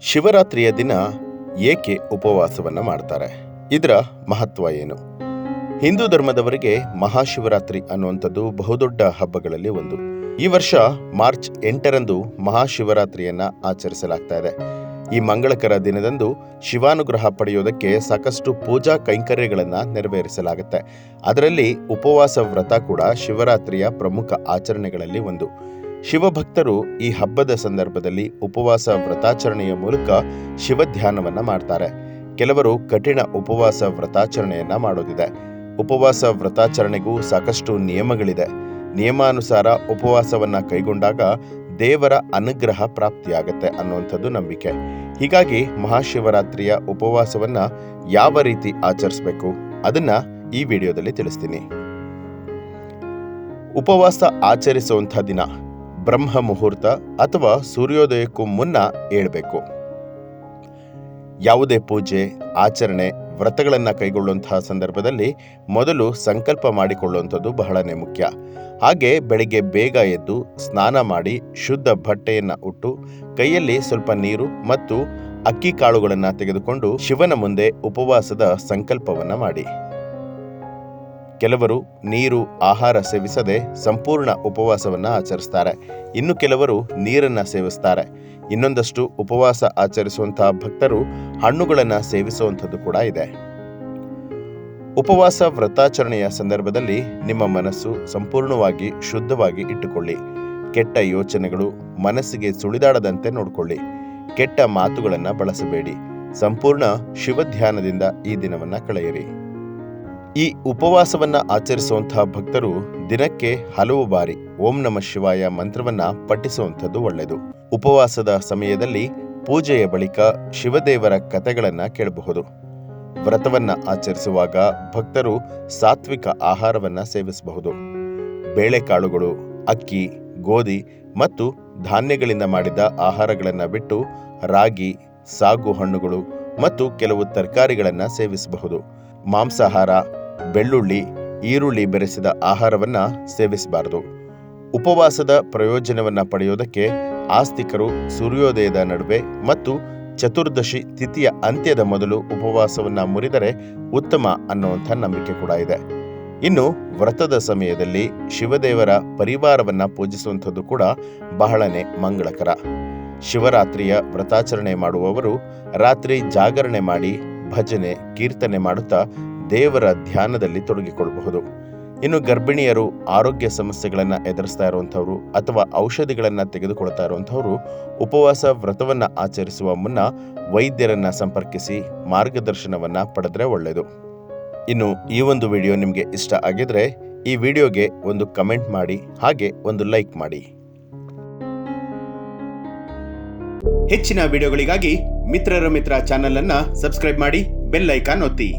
ಶಿವರಾತ್ರಿಯ ದಿನ ಏಕೆ ಉಪವಾಸವನ್ನು ಮಾಡ್ತಾರೆ? ಇದರ ಮಹತ್ವ ಏನು? ಹಿಂದೂ ಧರ್ಮದವರಿಗೆ ಮಹಾಶಿವರಾತ್ರಿ ಅನ್ನುವಂಥದ್ದು ಬಹುದೊಡ್ಡ ಹಬ್ಬಗಳಲ್ಲಿ ಒಂದು. ಈ ವರ್ಷ ಮಾರ್ಚ್ ಎಂಟರಂದು ಮಹಾಶಿವರಾತ್ರಿಯನ್ನ ಆಚರಿಸಲಾಗ್ತಾ ಇದೆ. ಈ ಮಂಗಳಕರ ದಿನದಂದು ಶಿವಾನುಗ್ರಹ ಪಡೆಯೋದಕ್ಕೆ ಸಾಕಷ್ಟು ಪೂಜಾ ಕೈಂಕರ್ಯಗಳನ್ನು ನೆರವೇರಿಸಲಾಗುತ್ತೆ. ಅದರಲ್ಲಿ ಉಪವಾಸ ವ್ರತ ಕೂಡ ಶಿವರಾತ್ರಿಯ ಪ್ರಮುಖ ಆಚರಣೆಗಳಲ್ಲಿ ಒಂದು. ಶಿವಭಕ್ತರು ಈ ಹಬ್ಬದ ಸಂದರ್ಭದಲ್ಲಿ ಉಪವಾಸ ವ್ರತಾಚರಣೆಯ ಮೂಲಕ ಶಿವಧ್ಯಾನವನ್ನ ಮಾಡ್ತಾರೆ. ಕೆಲವರು ಕಠಿಣ ಉಪವಾಸ ವ್ರತಾಚರಣೆಯನ್ನ ಮಾಡೋದಿದೆ. ಉಪವಾಸ ವ್ರತಾಚರಣೆಗೂ ಸಾಕಷ್ಟು ನಿಯಮಗಳಿದೆ. ನಿಯಮಾನುಸಾರ ಉಪವಾಸವನ್ನ ಕೈಗೊಂಡಾಗ ದೇವರ ಅನುಗ್ರಹ ಪ್ರಾಪ್ತಿಯಾಗತ್ತೆ ಅನ್ನುವಂಥದ್ದು ನಂಬಿಕೆ. ಹೀಗಾಗಿ ಮಹಾಶಿವರಾತ್ರಿಯ ಉಪವಾಸವನ್ನ ಯಾವ ರೀತಿ ಆಚರಿಸಬೇಕು ಅದನ್ನ ಈ ವಿಡಿಯೋದಲ್ಲಿ ತಿಳಿಸ್ತೀನಿ. ಉಪವಾಸ ಆಚರಿಸುವಂಥ ದಿನ ಬ್ರಹ್ಮ ಮುಹೂರ್ತ ಅಥವಾ ಸೂರ್ಯೋದಯಕ್ಕೂ ಮುನ್ನ ಏಳಬೇಕು. ಯಾವುದೇ ಪೂಜೆ, ಆಚರಣೆ, ವ್ರತಗಳನ್ನು ಕೈಗೊಳ್ಳುವಂತಹ ಸಂದರ್ಭದಲ್ಲಿ ಮೊದಲು ಸಂಕಲ್ಪ ಮಾಡಿಕೊಳ್ಳುವಂಥದ್ದು ಬಹಳನೇ ಮುಖ್ಯ. ಹಾಗೆ ಬೆಳಿಗ್ಗೆ ಬೇಗ ಎದ್ದು ಸ್ನಾನ ಮಾಡಿ ಶುದ್ಧ ಬಟ್ಟೆಯನ್ನು ಉಟ್ಟು ಕೈಯಲ್ಲಿ ಸ್ವಲ್ಪ ನೀರು ಮತ್ತು ಅಕ್ಕಿ ಕಾಳುಗಳನ್ನು ತೆಗೆದುಕೊಂಡು ಶಿವನ ಮುಂದೆ ಉಪವಾಸದ ಸಂಕಲ್ಪವನ್ನು ಮಾಡಿ. ಕೆಲವರು ನೀರು, ಆಹಾರ ಸೇವಿಸದೆ ಸಂಪೂರ್ಣ ಉಪವಾಸವನ್ನ ಆಚರಿಸ್ತಾರೆ. ಇನ್ನು ಕೆಲವರು ನೀರನ್ನ ಸೇವಿಸ್ತಾರೆ. ಇನ್ನೊಂದಷ್ಟು ಉಪವಾಸ ಆಚರಿಸುವಂತಹ ಭಕ್ತರು ಹಣ್ಣುಗಳನ್ನು ಸೇವಿಸುವಂಥದ್ದು ಕೂಡ ಇದೆ. ಉಪವಾಸ ವ್ರತಾಚರಣೆಯ ಸಂದರ್ಭದಲ್ಲಿ ನಿಮ್ಮ ಮನಸ್ಸು ಸಂಪೂರ್ಣವಾಗಿ ಶುದ್ಧವಾಗಿ ಇಟ್ಟುಕೊಳ್ಳಿ. ಕೆಟ್ಟ ಯೋಚನೆಗಳು ಮನಸ್ಸಿಗೆ ಸುಳಿದಾಡದಂತೆ ನೋಡಿಕೊಳ್ಳಿ. ಕೆಟ್ಟ ಮಾತುಗಳನ್ನು ಬಳಸಬೇಡಿ. ಸಂಪೂರ್ಣ ಶಿವಧ್ಯಾನದಿಂದ ಈ ದಿನವನ್ನ ಕಳೆಯಿರಿ. ಈ ಉಪವಾಸವನ್ನ ಆಚರಿಸುವಂತಹ ಭಕ್ತರು ದಿನಕ್ಕೆ ಹಲವು ಬಾರಿ ಓಂ ನಮ ಶಿವಾಯ ಮಂತ್ರವನ್ನ ಪಠಿಸುವಂಥದ್ದು ಒಳ್ಳೆಯದು. ಉಪವಾಸದ ಸಮಯದಲ್ಲಿ ಪೂಜೆಯ ಬಳಿಕ ಶಿವದೇವರ ಕಥೆಗಳನ್ನು ಕೇಳಬಹುದು. ವ್ರತವನ್ನ ಆಚರಿಸುವಾಗ ಭಕ್ತರು ಸಾತ್ವಿಕ ಆಹಾರವನ್ನ ಸೇವಿಸಬಹುದು. ಬೇಳೆಕಾಳುಗಳು, ಅಕ್ಕಿ, ಗೋಧಿ ಮತ್ತು ಧಾನ್ಯಗಳಿಂದ ಮಾಡಿದ ಆಹಾರಗಳನ್ನು ಬಿಟ್ಟು ರಾಗಿ, ಸಾಗು ಹಣ್ಣುಗಳು ಮತ್ತು ಕೆಲವು ತರಕಾರಿಗಳನ್ನು ಸೇವಿಸಬಹುದು. ಮಾಂಸಾಹಾರ ಬೆಳ್ಳುಳ್ಳಿ, ಈರುಳ್ಳಿ ಬೆರೆಸಿದ ಆಹಾರವನ್ನ ಸೇವಿಸಬಾರದು. ಉಪವಾಸದ ಪ್ರಯೋಜನವನ್ನ ಪಡೆಯೋದಕ್ಕೆ ಆಸ್ತಿಕರು ಸೂರ್ಯೋದಯದ ನಡುವೆ ಮತ್ತು ಚತುರ್ದಶಿ ತಿಥಿಯ ಅಂತ್ಯದ ಮೊದಲು ಉಪವಾಸವನ್ನ ಮುರಿದರೆ ಉತ್ತಮ ಅನ್ನುವಂಥ ನಂಬಿಕೆ ಕೂಡ ಇದೆ. ಇನ್ನು ವ್ರತದ ಸಮಯದಲ್ಲಿ ಶಿವದೇವರ ಪರಿವಾರವನ್ನ ಪೂಜಿಸುವಂಥದ್ದು ಕೂಡ ಬಹಳನೇ ಮಂಗಳಕರ. ಶಿವರಾತ್ರಿಯ ವ್ರತಾಚರಣೆ ಮಾಡುವವರು ರಾತ್ರಿ ಜಾಗರಣೆ ಮಾಡಿ ಭಜನೆ, ಕೀರ್ತನೆ ಮಾಡುತ್ತಾ ದೇವರ ಧ್ಯಾನದಲ್ಲಿ ತೊಡಗಿಕೊಳ್ಳಬಹುದು. ಇನ್ನು ಗರ್ಭಿಣಿಯರು ಆರೋಗ್ಯ ಸಮಸ್ಯೆಗಳನ್ನು ಎದುರಿಸ್ತಾ ಇರುವಂಥವ್ರು ಅಥವಾ ಔಷಧಿಗಳನ್ನು ತೆಗೆದುಕೊಳ್ತಾ ಇರುವಂಥವ್ರು ಉಪವಾಸ ವ್ರತವನ್ನು ಆಚರಿಸುವ ಮುನ್ನ ವೈದ್ಯರನ್ನು ಸಂಪರ್ಕಿಸಿ ಮಾರ್ಗದರ್ಶನವನ್ನು ಪಡೆದ್ರೆ ಒಳ್ಳೆಯದು ಇನ್ನು ಈ ಒಂದು ವಿಡಿಯೋ ನಿಮಗೆ ಇಷ್ಟ ಆಗಿದ್ರೆ ಈ ವಿಡಿಯೋಗೆ ಒಂದು ಕಮೆಂಟ್ ಮಾಡಿ, ಹಾಗೆ ಒಂದು ಲೈಕ್ ಮಾಡಿ. ಹೆಚ್ಚಿನ ವಿಡಿಯೋಗಳಿಗಾಗಿ ಮಿತ್ರರ ಮಿತ್ರ ಚಾನೆಲ್ ಅನ್ನ ಸಬ್ಸ್ಕ್ರೈಬ್ ಮಾಡಿ, ಬೆಲ್ ಐಕಾನ್ ಒತ್ತಿ.